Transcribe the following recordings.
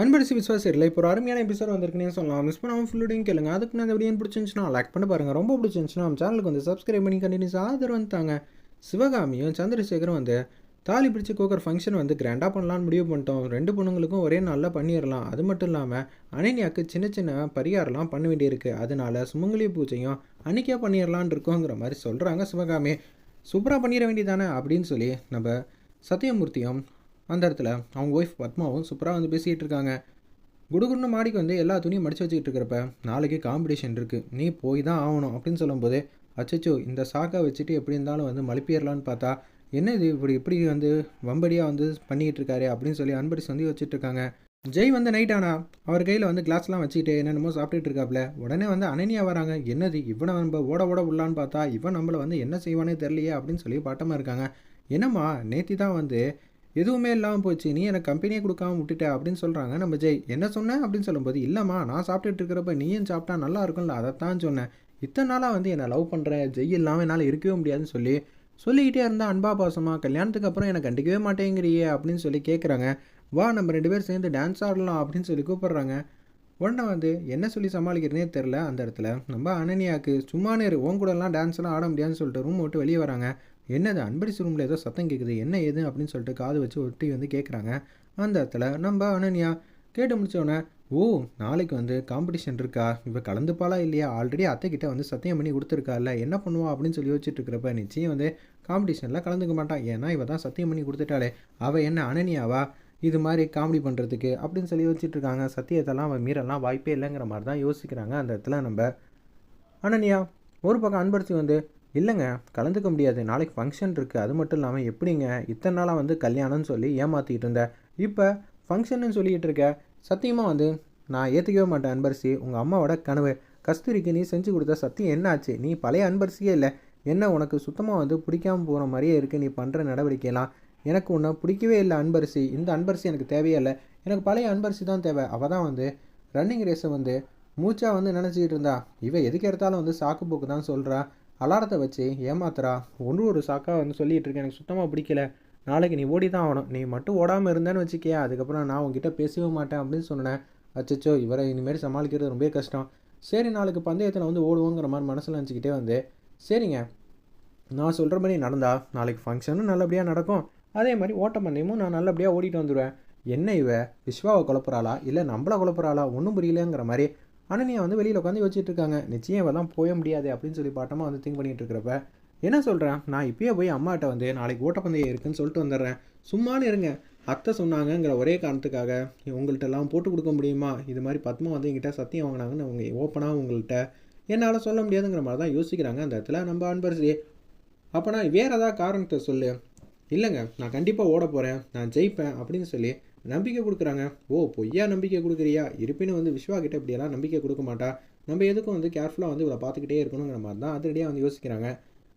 அன்பரிசி விஸ்வாஸ் இல்லை இப்போ ஒரு அருமையான எபிசோட் வந்திருக்குன்னு சொல்லலாம். மிஸ் பண்ணாமல் ஃபுல்லுடையும் கேளுங்க. அதுக்கு நான் இந்த வீடியோ பிடிச்சிருந்துச்சுன்னா லைக் பண்ணி பாருங்கள் ரொம்ப பிடிச்சிருந்துச்சுன்னா நம்ம சேனலுக்கு வந்து சப்ஸ்கிரைப் பண்ணி கண்டினியூஸ் ஆதரவு வந்துட்டாங்க சிவகாமியும் சந்திரசேகரும் வந்து தாலி பிடிச்சி கோக்கர் ஃபங்க்ஷன் வந்து கிராண்டாக பண்ணலான்னு முடிவு பண்ணிட்டோம். ரெண்டு பொண்ணுங்களுக்கும் ஒரே நாளில் பண்ணிடலாம். அது மட்டும் இல்லாமல் அனன்யாக்கு சின்ன சின்ன பரிகாரம்லாம் பண்ண வேண்டியிருக்கு. அதனால சுமங்கலி பூஜையும் அன்னைக்கே பண்ணிடலான் இருக்கோங்கிற மாதிரி சொல்கிறாங்க சிவகாமி. சூப்பராக பண்ணிட வேண்டியதானே அப்படின்னு சொல்லி நம்ம சத்தியமூர்த்தியும் அந்த இடத்துல அவங்க ஒய்ஃப் பத்மாவும் சூப்பராக வந்து பேசிக்கிட்டு இருக்காங்க. குடுகுடுன்னு மாடிக்கு வந்து எல்லா துணியும் மடிச்சு வச்சுக்கிட்டு இருக்கிறப்ப நாளைக்கு காம்படிஷன் இருக்குது நீ போய் தான் ஆகணும். அப்படின்னு சொல்லும்போது அச்சச்சோ இந்த சாக்கை வச்சுட்டு எப்படி இருந்தாலும் வந்து மழுப்பிடலான்னு பார்த்தா என்ன இது இப்படி இப்படி வந்து வம்படியாக வந்து பண்ணிக்கிட்டு இருக்காரு? அப்படின்னு சொல்லி அன்பரிஸ் வந்து வச்சுட்டு இருக்காங்க. ஜெய் வந்து நைட் ஆனா அவர் கையில் வந்து கிளாஸ்லாம் வச்சுக்கிட்டு என்னென்னமோ சாப்பிட்டுட்டு இருக்காப்புல உடனே வந்து அனனியா வராங்க. என்னது இவனை நம்ம ஓட ஓட விடலான்னு பார்த்தா இவன் நம்மளை வந்து என்ன செய்வானே தெரியலையே? அப்படின்னு சொல்லி பாட்டமாக இருக்காங்க. என்னம்மா நேத்தி தான் வந்து எதுவுமே இல்லாமல் போச்சு. நீ எனக்கு கம்பெனியே கொடுக்காம விட்டுட்ட அப்படின்னு சொல்கிறாங்க நம்ம ஜெய் என்ன சொன்னேன் அப்படின்னு சொல்லும்போது இல்லைம்மா நான் சாப்பிட்டுட்டு இருக்கிறப்ப நீயும் சாப்பிட்டா நல்லா இருக்கும்ல அதைத்தான் சொன்னேன். இத்தனை நாளாக வந்து என்னை லவ் பண்ணுறேன் ஜெய் இல்லாமல் என்னால் இருக்கவே முடியாதுன்னு சொல்லி சொல்லிக்கிட்டே இருந்தால் அன்பா பாசமாக கல்யாணத்துக்கு அப்புறம் எனக்கு கண்டிக்கவே மாட்டேங்கிறியே அப்படின்னு சொல்லி கேட்குறாங்க வா நம்ம ரெண்டு பேர் சேர்ந்து டான்ஸ் ஆடலாம் அப்படின்னு சொல்லி கூப்பிட்றாங்க. உடனே வந்து என்ன சொல்லி சமாளிக்கிறதுனே தெரில அந்த இடத்துல. நம்ம அனனியாவுக்கு சும்மானே இரு உன் கூடலாம் டான்ஸ்லாம் ஆட முடியாதுன்னு சொல்லிட்டு ரூம் விட்டு வெளியே வராங்க. என்னது அன்பரிசி ரூமில் ஏதோ சத்தம் கேட்குது என்ன ஏது அப்படின்னு சொல்லிட்டு காது வச்சு ஒட்டி வந்து கேட்குறாங்க அந்த இடத்துல நம்ம அனன்யா கேட்டு முடிச்சோடனே ஓ நாளைக்கு வந்து காம்படிஷன் இருக்கா? இவ கலந்துப்பாளா இல்லையா? ஆல்ரெடி அத்தைக்கிட்ட வந்து சத்தியம் பண்ணி கொடுத்துருக்கால என்ன பண்ணுவா? அப்படின்னு சொல்லி யோசிச்சுட்டு இருக்கிறப்ப நிச்சயம் வந்து காம்படிஷனில் கலந்துக்க மாட்டான் ஏன்னா இவ தான் சத்தியம் பண்ணி கொடுத்துட்டாளே. அவள் என்ன அனன்யாவா? இது மாதிரி காமெடி பண்ணுறதுக்கு அப்படின்னு சொல்லி யோசிச்சுட்டு இருக்காங்க. சத்தியத்தெல்லாம் அவன் மீறலாம் வாய்ப்பே இல்லைங்கிற மாதிரி தான் யோசிக்கிறாங்க. அந்த இடத்துல நம்ம அனன்யா ஒரு பக்கம் அன்பரிசி வந்து இல்லைங்க கலந்துக்க முடியாது. நாளைக்கு ஃபங்க்ஷன் இருக்குது அது மட்டும் இல்லாமல் எப்படிங்க இத்தனை நாளாக வந்து கல்யாணம்னு சொல்லி ஏமாற்றிக்கிட்டு இருந்தேன் இப்போ ஃபங்க்ஷன்னு சொல்லிகிட்டு இருக்க சத்தியமாக வந்து நான் ஏற்றுக்கவே மாட்டேன் அன்பரிசி உங்கள் அம்மாவோட கனவு. கஸ்தூரிக்கு நீ செஞ்சு கொடுத்த சத்தியம் என்னாச்சு நீ பழைய அன்பரிசியே இல்லை. என்ன உனக்கு சுத்தமாக வந்து பிடிக்காம போகிற மாதிரியே இருக்குது நீ பண்ணுற நடவடிக்கையெல்லாம் எனக்கு உன்னை பிடிக்கவே இல்லை அன்பரிசி. இந்த அன்பரிசி எனக்கு தேவையே இல்லை. எனக்கு பழைய அன்பரிசி தான் தேவை. அவள் தான் வந்து ரன்னிங் ரேஸை வந்து மூச்சா வந்து நினச்சிக்கிட்டு இருந்தா. இவன் எதுக்கு எடுத்தாலும் வந்து சாக்கு போக்கு தான் சொல்கிறா அலாரத்தை வச்சு ஏமாத்துறா. ஒன்று ஒரு சாக்காக வந்து சொல்லிகிட்டு இருக்கேன் எனக்கு சுத்தமாக பிடிக்கல. நாளைக்கு நீ ஓடி தான் ஆகணும். நீ மட்டும் ஓடாமல் இருந்தேன்னு வச்சுக்கியா அதுக்கப்புறம் நான் உங்ககிட்ட பேசவே மாட்டேன் அப்படின்னு சொன்னேன். அச்சச்சோ இவரை இனிமேல் சமாளிக்கிறது ரொம்ப கஷ்டம். சரி நாளைக்கு பந்தயத்தில் வந்து ஓடுவோங்கிற மாதிரி மனசில் நினச்சிக்கிட்டே வந்து சரிங்க நான் சொல்கிற மாதிரி நடந்தா நாளைக்கு ஃபங்க்ஷனும் நல்லபடியாக நடக்கும். அதே மாதிரி ஓட்டப்பந்தயமும் நான் நல்லபடியாக ஓடிட்டு வந்துடுவேன் என்ன இவ? விஸ்வாவை குழப்புறாளா? இல்லை நம்மளை குழப்புறாளா? ஒன்றும் புரியலங்கிற மாதிரி அனன்யா வந்து வெளியில் உட்காந்து யோசிச்சுட்டு இருக்காங்க. நிச்சயம் இவெல்லாம் போய முடியாது அப்படின்னு சொல்லி பாட்டமாக வந்து திங்க் பண்ணிகிட்டு இருக்கிறப்ப என்ன சொல்கிறேன் நான் இப்பயே போய் அம்மாட்ட வந்து நாளைக்கு ஓட்டப்பந்தயம் இருக்குன்னு சொல்லிட்டு வந்துடுறேன். சும்மானு இருங்க. அத்தை சொன்னாங்கங்கிற ஒரே காரணத்துக்காக உங்கள்கிட்ட எல்லாம் போட்டு கொடுக்க முடியுமா? இது மாதிரி பத்மா வந்து என்கிட்ட சத்தியம் வாங்கினாங்கன்னு அவங்க ஓப்பனாக உங்கள்கிட்ட என்னால் சொல்ல முடியாதுங்கிற மாதிரி தான் யோசிக்கிறாங்க அந்த இடத்துல நம்ம அன்பரசி அப்போனா வேறு ஏதாவது காரணத்தை சொல்லு. இல்லைங்க நான் கண்டிப்பாக ஓட போகிறேன் நான் ஜெயிப்பேன் அப்படின்னு சொல்லி நம்பிக்கை கொடுக்குறாங்க. ஓ பொய்யா நம்பிக்கை கொடுக்குறியா? இருப்பினும் வந்து விஸ்வா கிட்ட இப்படியெல்லாம் நம்பிக்கை கொடுக்க மாட்டா. நம்ம எதுக்கும் வந்து கேர்ஃபுல்லாக வந்து இவளை பார்த்துக்கிட்டே இருக்கணுங்கிற மாதிரி தான் அதிரடியாக வந்து யோசிக்கிறாங்க.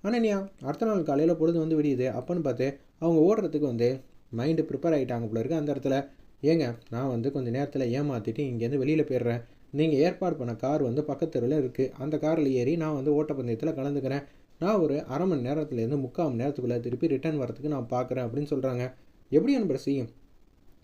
அனன்யா அடுத்த நாள் காலையில் பொழுது வந்து விடியுது. அப்போன்னு பார்த்து அவங்க ஓடுறதுக்கு வந்து மைண்டு ப்ரிப்பேர் ஆகிட்டாங்க போல இருக்குது அந்த இடத்துல. ஏங்க நான் வந்து கொஞ்சம் நேரத்தில் ஏமாற்றிட்டு இங்கேருந்து வெளியில் போயிடுறேன். நீங்கள் ஏற்பாடு பண்ண கார் வந்து பக்கத்தெருவில் இருக்குது அந்த காரில் ஏறி நான் வந்து ஓட்டப்பந்தயத்தில் கலந்துக்கிறேன். நான் ஒரு அரை மணி நேரத்துலேருந்து முக்கால் மணி நேரத்துக்குள்ளே திருப்பி ரிட்டர்ன் வரத்துக்கு நான் பார்க்குறேன் அப்படின்னு சொல்கிறாங்க எப்படி அனுப்புகிற செய்யும்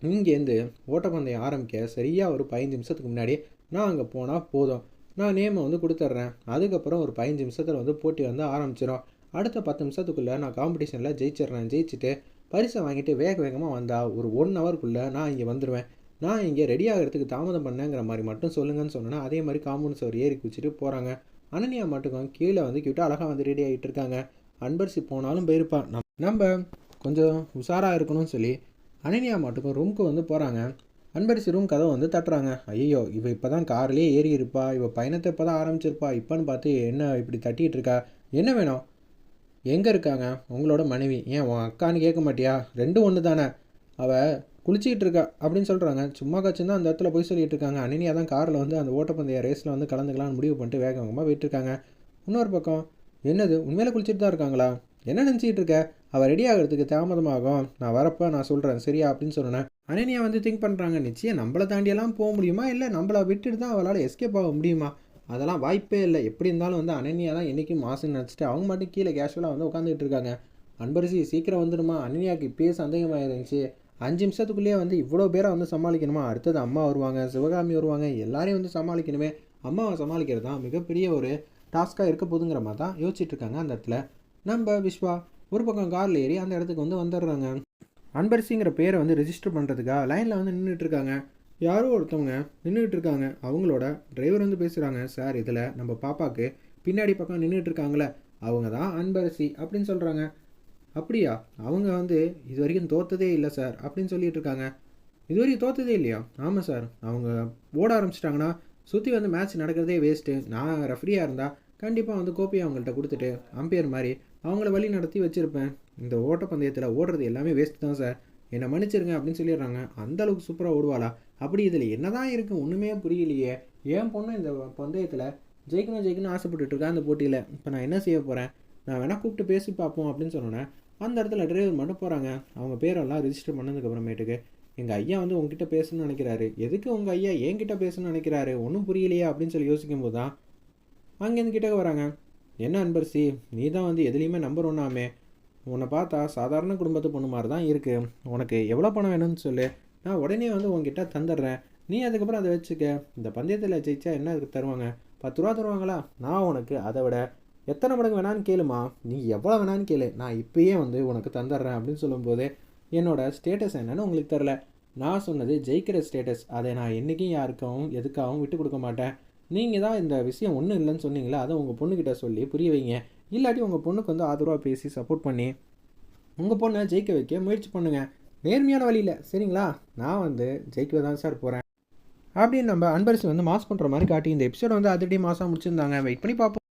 இங்கேருந்து ஓட்டப்பந்தயம் ஆரம்பிக்க சரியாக ஒரு பதினஞ்சு நிமிஷத்துக்கு முன்னாடி நான் அங்கே போனால் போதும். நான் நேமை வந்து கொடுத்துட்றேன். அதுக்கப்புறம் ஒரு பதினஞ்சு நிமிஷத்தில் வந்து போட்டி வந்து ஆரம்பிச்சிடும் அடுத்த பத்து நிமிஷத்துக்குள்ளே நான் காம்படிஷனில் ஜெயிச்சிடுறேன். ஜெயிச்சுட்டு பரிசை வாங்கிட்டு வேக வேகமாக வந்தால் ஒரு ஒன் ஹவருக்குள்ளே நான் இங்கே வந்துடுவேன் நான் இங்கே ரெடி ஆகிறதுக்கு தாமதம் பண்ணேங்கிற மாதிரி மட்டும் சொல்லுங்கன்னு சொன்னேன்னா அதே மாதிரி காம்பவுண்ட் சவர் ஏறி குச்சிட்டு போகிறாங்க அனன்யா மட்டுக்கும் கீழே வந்து கிட்ட அழகாக வந்து ரெடி ஆகிட்டு இருக்காங்க. அன்பரிசி போனாலும் போயிருப்பான் நம் நம்ம கொஞ்சம் உஷாராக இருக்கணும்னு சொல்லி அனன்யா மட்டுக்கும் ரூமுக்கு வந்து போகிறாங்க அன்பரிசி ரூம் கதவை வந்து தட்டுறாங்க. ஐயோ இவ இப்போ தான் கார்லேயே ஏறி இருப்பா. இவ பயணத்தை இப்போ தான் ஆரம்பிச்சிருப்பா. இப்போன்னு பார்த்து என்ன இப்படி தட்டிகிட்டு இருக்கா? என்ன வேணும்? எங்கே இருக்காங்க? உங்களோட மனைவி. ஏன் உன் அக்கான்னு கேட்க மாட்டியா? ரெண்டும் ஒன்று தானே அவள் குளிச்சிக்கிட்டு இருக்கா அப்படின்னு சொல்கிறாங்க சும்மா காய்ச்சி தான் அந்த இடத்துல போய் சொல்லிட்டு இருக்காங்க. அனினியா தான் காரில் வந்து அந்த ஓட்டப்பந்தய ரேஸில் வந்து கலந்துக்கலாம்னு முடிவு பண்ணிட்டு வேக வேகமாக போயிட்டு இருக்காங்க. இன்னொரு பக்கம் என்னது உண்மையில குளிச்சுட்டு தான் இருக்காங்களா? என்ன நினச்சிக்கிட்டு இருக்க? அவள் ரெடி ஆகிறதுக்கு தாமதமாகும். நான் வரப்போ நான் சொல்கிறேன் சரியா அப்படின்னு சொன்னேன் அனன்யா வந்து திங்க் பண்ணுறாங்க நிச்சயம் நம்மளை தாண்டியெல்லாம் போக முடியுமா? இல்லை நம்மளை விட்டுட்டு தான் அவளால் எஸ்கேப் ஆக முடியுமா? அதெல்லாம் வாய்ப்பே இல்லை. எப்படி இருந்தாலும் வந்து அனன்யா தான் என்றைக்கும் மாசுன்னு நினச்சிட்டு அவங்க மட்டும் கீழே கேஷுவலாக வந்து உட்காந்துட்டு இருக்காங்க. அன்பரிசி சீக்கிரம் வந்துடுமா? அனன்யாவுக்கு இப்பயே சந்தேகமாக இருந்துச்சு அஞ்சு நிமிஷத்துக்குள்ளேயே வந்து இவ்வளோ பேரை வந்து சமாளிக்கணுமா? அடுத்தது அம்மா வருவாங்க சிவகாமி வருவாங்க எல்லாரையும் வந்து சமாளிக்கணுமே. அம்மாவை சமாளிக்கிறது தான் மிகப்பெரிய ஒரு டாஸ்க்காக இருக்க போதுங்கிற மாதிரி தான் யோசிச்சுட்டு இருக்காங்க அந்த இடத்துல. நம்ம விஸ்வா ஒரு பக்கம் காரில் ஏறி அந்த இடத்துக்கு வந்து வந்துடுறாங்க. அன்பரசிங்கிற பேரை வந்து ரெஜிஸ்டர் பண்ணுறதுக்காக லைனில் வந்து நின்றுட்டு இருக்காங்க யாரோ ஒருத்தவங்க நின்றுட்டு இருக்காங்க அவங்களோட டிரைவர் வந்து பேசுகிறாங்க சார் இதில் நம்ம பாப்பாவுக்கு பின்னாடி பக்கம் நின்றுட்டு இருக்காங்களே அவங்க தான் அன்பரசி அப்படின்னு சொல்கிறாங்க அப்படியா? அவங்க வந்து இது வரைக்கும் தோத்ததே இல்லை சார் அப்படின்னு சொல்லிட்டு இருக்காங்க இது வரைக்கும் தோத்ததே இல்லையா? ஆமாம் சார் அவங்க ஓட ஆரம்பிச்சிட்டாங்கன்னா சுற்றி வந்து மேட்ச் நடக்கிறதே வேஸ்ட்டு நான் ரெஃப்ரியாக இருந்தால் கண்டிப்பாக வந்து கோப்பையை அவங்கள்ட்ட கொடுத்துட்டு அம்பையர் மாதிரி அவங்கள வழி நடத்தி வச்சுருப்பேன். இந்த ஓட்டப்பந்தயத்தில் ஓடுறது எல்லாமே வேஸ்ட் தான் சார் என்னை மன்னிச்சிருங்க அப்படின்னு சொல்லிடுறாங்க. அந்த அளவுக்கு சூப்பராக ஓடுவாளா? அப்படி இதில் என்னதான் இருக்குது ஒன்றுமே புரியலையே. ஏன் பொண்ணு இந்த பந்தயத்தில் ஜெயிக்கணும் ஜெயிக்கணும் ஆசைப்பட்டுட்டு இருக்கா அந்த போட்டியில். இப்போ நான் என்ன செய்ய போகிறேன் நான் வேணால் கூப்பிட்டு பேசி பார்ப்போம் அப்படின்னு சொன்னோன்னே அந்த இடத்துல டிரைவர் மட்டும் போகிறாங்க அவங்க பேரெல்லாம் ரிஜிஸ்டர் பண்ணதுக்கப்புறமேட்டுக்கு எங்கள் ஐயா வந்து உங்ககிட்ட பேசணும்னு நினைக்கிறாரு. எதுக்கு உங்கள் ஐயா என்கிட்ட பேசணும்னு நினைக்கிறாரு? ஒன்றும் புரியலையா அப்படின்னு சொல்லி யோசிக்கும் போது தான் அங்கேருந்து கிட்டக்க வராங்க. என்ன அன்பரசி நீ தான் வந்து எதுலேயுமே நம்பர் ஒன்றாமே உன்னை பார்த்தா சாதாரண குடும்பத்து பொண்ணு மாதிரி தான் இருக்குது உனக்கு எவ்வளோ பணம் வேணும்னு சொல்லு. நான் உடனே வந்து உங்ககிட்ட தந்துடுறேன். நீ அதுக்கப்புறம் அதை வச்சுக்க. இந்த பந்தயத்தில் ஜெயிச்சா என்ன அதுக்கு தருவாங்க? பத்து ரூபா தருவாங்களா? நான் உனக்கு அதை விட எத்தனை மடங்கு வேணான்னு கேளுமா? நீ எவ்வளோ வேணான்னு கேளு. நான் இப்பயே வந்து உனக்கு தந்துடுறேன் அப்படின்னு சொல்லும்போது என்னோடய ஸ்டேட்டஸ் என்னன்னு உங்களுக்கு தெரில நான் சொன்னது ஜெயிக்கிற ஸ்டேட்டஸ் அதை நான் என்றைக்கும் யாருக்கும் எதுக்காகவும் விட்டு கொடுக்க மாட்டேன். நீங்கள் தான் இந்த விஷயம் ஒன்றும் இல்லைன்னு சொன்னீங்களா? அதை உங்கள் பொண்ணுக்கிட்ட சொல்லி புரிய வைங்க. இல்லாட்டி உங்கள் பொண்ணுக்கு வந்து ஆதரவாக பேசி சப்போர்ட் பண்ணி உங்கள் பொண்ணை ஜெயிக்க வைக்க முயற்சி பண்ணுங்கள் நேர்மையான வழியில். சரிங்களா? நான் வந்து ஜெயிக்க தான் சார் போகிறேன் அப்படின்னு நம்ம அன்பரசி வந்து மாஸ் பண்ணுற மாதிரி காட்டி இந்த எபிசோட வந்து அதிரடி மாதம் முடிச்சிருந்தாங்க. வெயிட் பண்ணி பார்ப்போம்